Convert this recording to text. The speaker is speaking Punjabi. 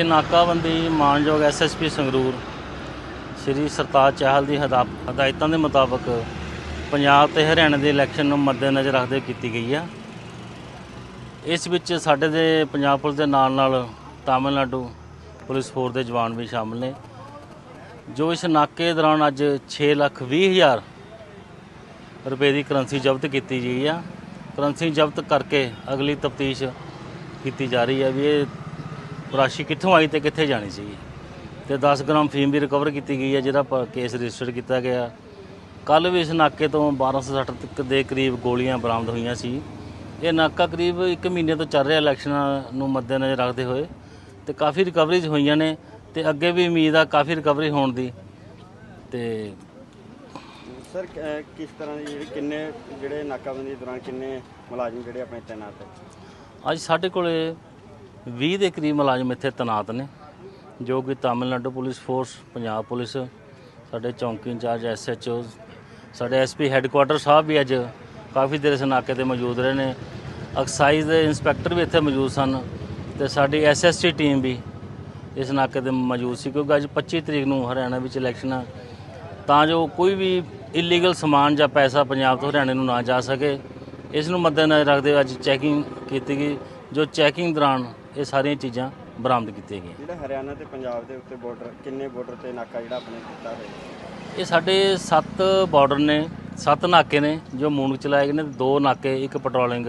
ਇਹ ਨਾਕਾਬੰਦੀ ਮਾਨਯੋਗ ਐਸਐਸਪੀ ਸੰਗਰੂਰ ਸ਼੍ਰੀ ਸਰਤਾਜ ਚਾਹਲ ਦੀ ਹਦਾ- ਹਦਾਇਤਾਂ ਦੇ ਮੁਤਾਬਕ ਪੰਜਾਬ ਤੇ ਹਰਿਆਣਾ ਦੇ ਇਲੈਕਸ਼ਨ ਨੂੰ ਮੱਦੇਨਜ਼ਰ ਰੱਖਦੇ ਕੀਤੀ ਗਈ ਆ। ਇਸ ਵਿੱਚ ਸਾਡੇ ਦੇ ਪੰਜਾਬ ਪੁਲਿਸ ਦੇ ਨਾਲ ਨਾਲ ਤਾਮਿਲਨਾਡੂ ਪੁਲਿਸ ਫੋਰਸ ਦੇ ਜਵਾਨ ਵੀ ਸ਼ਾਮਲ ਨੇ। ਜੋ ਇਸ ਨਾਕੇ ਦੌਰਾਨ ਅੱਜ 6 ਲੱਖ 20 ਹਜ਼ਾਰ ਰੁਪਏ ਦੀ ਕਰੰਸੀ ਜ਼ਬਤ ਕੀਤੀ ਗਈ ਆ। ਕਰੰਸੀ ਜ਼ਬਤ ਕਰਕੇ ਅਗਲੀ ਤਫਤੀਸ਼ ਕੀਤੀ ਜਾ ਰਹੀ ਹੈ ਵੀ ਇਹ ਰਾਸ਼ੀ ਕਿੱਥੋਂ ਆਈ ਤੇ ਕਿੱਥੇ ਜਾਣੀ ਸੀ ਤੇ 10 ਗ੍ਰਾਮ ਫੀਮ ਵੀ ਰਿਕਵਰ ਕੀਤੀ ਗਈ ਹੈ ਜਿਹੜਾ ਪ- ਕੇਸ ਰਜਿਸਟਰ ਕੀਤਾ ਗਿਆ। ਕੱਲ ਵੀ ਇਸ ਨਾਕੇ ਤੋਂ 1260 ਤੱਕ ਦੇ ਕਰੀਬ ਗੋਲੀਆਂ ਬਰਾਮਦ ਹੋਈਆਂ ਸੀ। ਇਹ ਨਾਕਾ ਕਰੀਬ 1 ਮਹੀਨੇ ਤੋਂ ਚੱਲ ਰਿਹਾ ਇਲੈਕਸ਼ਨਾਂ ਨੂੰ ਮੱਦੇਨਜ਼ਰ ਰੱਖਦੇ ਹੋਏ ਤੇ ਕਾਫੀ ਰਿਕਵਰੀਜ਼ ਹੋਈਆਂ ਨੇ ਤੇ ਅੱਗੇ ਵੀ ਉਮੀਦ ਆ ਕਾਫੀ ਰਿਕਵਰੀ ਹੋਣ ਦੀ। ਤੇ ਸਰ ਕਿਸ ਤਰ੍ਹਾਂ ਦੀ ਜਿਹੜੀ ਕਿੰਨੇ ਜਿਹੜੇ ਨਾਕਾਬੰਦੀ ਦੌਰਾਨ ਕਿੰਨੇ ਮੁਲਾਜ਼ਮ ਜਿਹੜੇ ਆਪਣੇ ਤੈਨਾਤ ਹੈ ਅੱਜ ਸਾਡੇ ਕੋਲੇ 20 ਦੇ ਕਰੀਬ ਮੁਲਾਜ਼ਮ ਇੱਥੇ ਤੈਨਾਤ ਨੇ, ਜੋ ਕਿ Tamil Nadu police force, Punjab police, ਸਾਡੇ ਚੌਂਕੀ ਇੰਚਾਰਜ, ਐਸਐਚਓ, ਸਾਡੇ ਐਸਪੀ ਹੈੱਡਕੁਆਟਰ ਸਾਹਿਬ ਵੀ ਅੱਜ ਕਾਫੀ ਦੇਰ ਇਸ ਨਾਕੇ ਤੇ ਮੌਜੂਦ ਰਹੇ ਨੇ। ਐਕਸਾਈਜ਼ ਦੇ ਇੰਸਪੈਕਟਰ ਵੀ ਇੱਥੇ ਮੌਜੂਦ ਸਨ ਤੇ ਸਾਡੀ ਐਸਐਸਟੀ ਟੀਮ ਵੀ ਇਸ ਨਾਕੇ ਤੇ ਮੌਜੂਦ ਸੀ, ਕਿਉਂਕਿ ਅੱਜ 25 ਤਰੀਕ ਨੂੰ ਹਰਿਆਣਾ ਵਿੱਚ ਇਲੈਕਸ਼ਨ ਆ। ਤਾਂ ਜੋ ਕੋਈ ਵੀ ਇਲੀਗਲ ਸਮਾਨ ਜਾਂ ਪੈਸਾ ਪੰਜਾਬ ਤੋਂ ਹਰਿਆਣੇ ਨੂੰ ਨਾ ਜਾ ਸਕੇ, ਇਸ ਨੂੰ ਮੱਦੇਨਜ਼ਰ ਰੱਖਦੇ ਹੋਏ ਅੱਜ ਚੈਕਿੰਗ ਕੀਤੀ ਗਈ, ਜੋ ਚੈਕਿੰਗ ਦੌਰਾਨ ਇਹ ਸਾਰੀਆਂ ਚੀਜ਼ਾਂ ਬਰਾਮਦ ਕੀਤੀਆਂ ਗਈਆਂ। ਜਿਹੜਾ ਹਰਿਆਣਾ ਤੇ ਪੰਜਾਬ ਦੇ ਉੱਤੇ ਬਾਰਡਰ ਕਿੰਨੇ ਬਾਰਡਰ ਤੇ ਨਾਕਾ ਜਿਹੜਾ ਆਪਣੇ ਕੀਤਾ ਹੋਇਆ? ਇਹ ਸਾਡੇ 7 ਬਾਰਡਰ ਨੇ 7 ਨਾਕੇ ਨੇ ਜੋ ਮੂਨਕ ਚਲਾਏ ਗਏ ਨੇ ਦੋ ਨਾਕੇ ਇੱਕ ਪੈਟਰੋਲਿੰਗ